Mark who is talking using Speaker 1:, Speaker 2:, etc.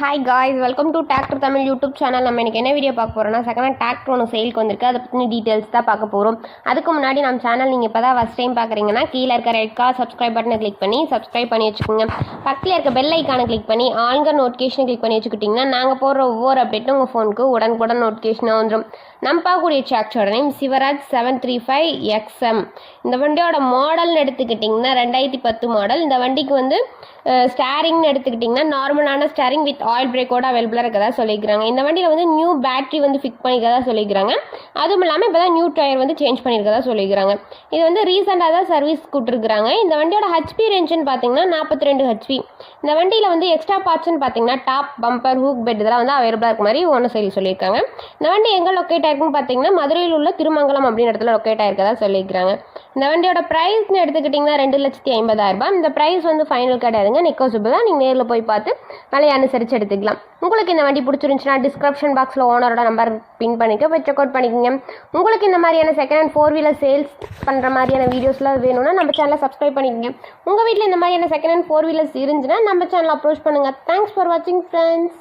Speaker 1: Hi guys welcome to tractor Tamil YouTube channel நம்ம இன்றைக்கி என்ன வீடியோ பார்க்க போகிறோம்னா செகண்ட் ஹேண்ட் டிராக்டர் ஒன்று சேலுக்கு வந்திருக்கு. அதை பற்றின டீட்டெயில்ஸ் தான் பார்க்க போகிறோம் அதுக்கு முன்னாடி நம்ம சேனல் நீங்கள் இப்போ தான் ஃபஸ்ட் டைம் பார்க்குறீங்கன்னா கீழே இருக்க ரெட் கார் சப்ஸ்கிரைப் பட்டனை கிளிக் பண்ணி சப்ஸ்கிரைப் பண்ணி வச்சுக்கோங்க. பக்கத்தில் இருக்க பெல் ஐக்கானை கிளிக் பண்ணி ஆளுங்க நோட்டிஃபிகேஷன் கிளிக் பண்ணி வச்சுக்கிட்டிங்கன்னா நாங்கள் போடுற ஒவ்வொரு அப்டேட்டும் உங்கள் ஃபோனுக்கு உடனுக்குடன் நோட்டிஃபிகேஷனாக வந்துடும் நம்ம பார்க்கக்கூடிய டிராக்டரோட name Swaraj seven three five XM இந்த வண்டியோட மாடல்னு எடுத்துக்கிட்டிங்கன்னா ரெண்டாயிரத்தி பத்து மாடல் இந்த வண்டிக்கு வந்து ஸ்டாரிங்னு எடுத்துக்கிட்டிங்கன்னா நார்மலான ஸ்டாரிங் வித் ஆயில் பிரேக்கோட அவைலபிளாக இருக்கதா சொல்லியிருக்காங்க இந்த வண்டியில் வந்து நியூ பேட்டரி வந்து ஃபிட் பண்ணிக்கிறதா சொல்லியிருக்காங்க அதுவும் இல்லாமல் இப்போ தான் நியூ டயர் வந்து சேஞ்ச் பண்ணியிருக்கதா சொல்லியிருக்காங்க இது வந்து ரீசெண்டாக தான் சர்வீஸ் கூப்பிட்டுருக்குறாங்க இந்த வண்டியோட ஹெச்பி ரேஞ்சுன்னு பார்த்தீங்கன்னா நாற்பத்தி ரெண்டு ஹெச்பி இந்த வண்டியில் வந்து எக்ஸ்ட்ரா பார்ட்ஸ்னு பார்த்தீங்கன்னா டாப் பம்பர் ஹூக் பெட் இதெல்லாம் வந்து அவைலபிளாக இருக்க மாதிரி ஒன்று சொல்லி சொல்லியிருக்காங்க. இந்த வண்டி எங்கே லொக்கேட் ஆயிருக்குன்னு பார்த்தீங்கன்னா மதுரையில் உள்ள திருமங்கலம் அப்படின்னு இடத்துல லொக்கேட் ஆயிருக்கதா சொல்லியிருக்காங்க இந்த வண்டியோட ப்ரைஸ்னு எடுத்துக்கிட்டிங்கன்னா ரெண்டு லட்சத்தி ஐம்பதாயிரம் ரூபாய். இந்த ப்ரைஸ் வந்து ஃபைனல் கிடையாதுங்க. நெக்கோசிபிள் தான் நீங்கள் நேரில் போய் பார்த்து விலையை அனுசரித்து எடுத்துக்கலாம். உங்களுக்கு இந்த வண்டி பிடிச்சிருந்துச்சுன்னா டிஸ்கிரிப்ஷன் பாக்ஸில் ஓனரோட நம்பர் பின் பண்ணிக்க போய் செக் அவுட் பண்ணிக்கோங்க. உங்களுக்கு இந்த மாதிரியான second hand four wheeler sales பண்ணுற மாதிரியான வீடியோஸ்லாம் வேணும்னா நம்ம சேனலை சப்ஸ்கிரைப் பண்ணிக்கோங்க. உங்கள் வீட்டில் இந்த மாதிரியான செகண்ட் ஹேண்ட் ஃபோர் வீலர்ஸ் இருந்துச்சுன்னா நம்ம சேனலை அப்ரோச் பண்ணுங்கள் தேங்க்ஸ் ஃபார் வாட்சிங் ஃப்ரெண்ட்ஸ்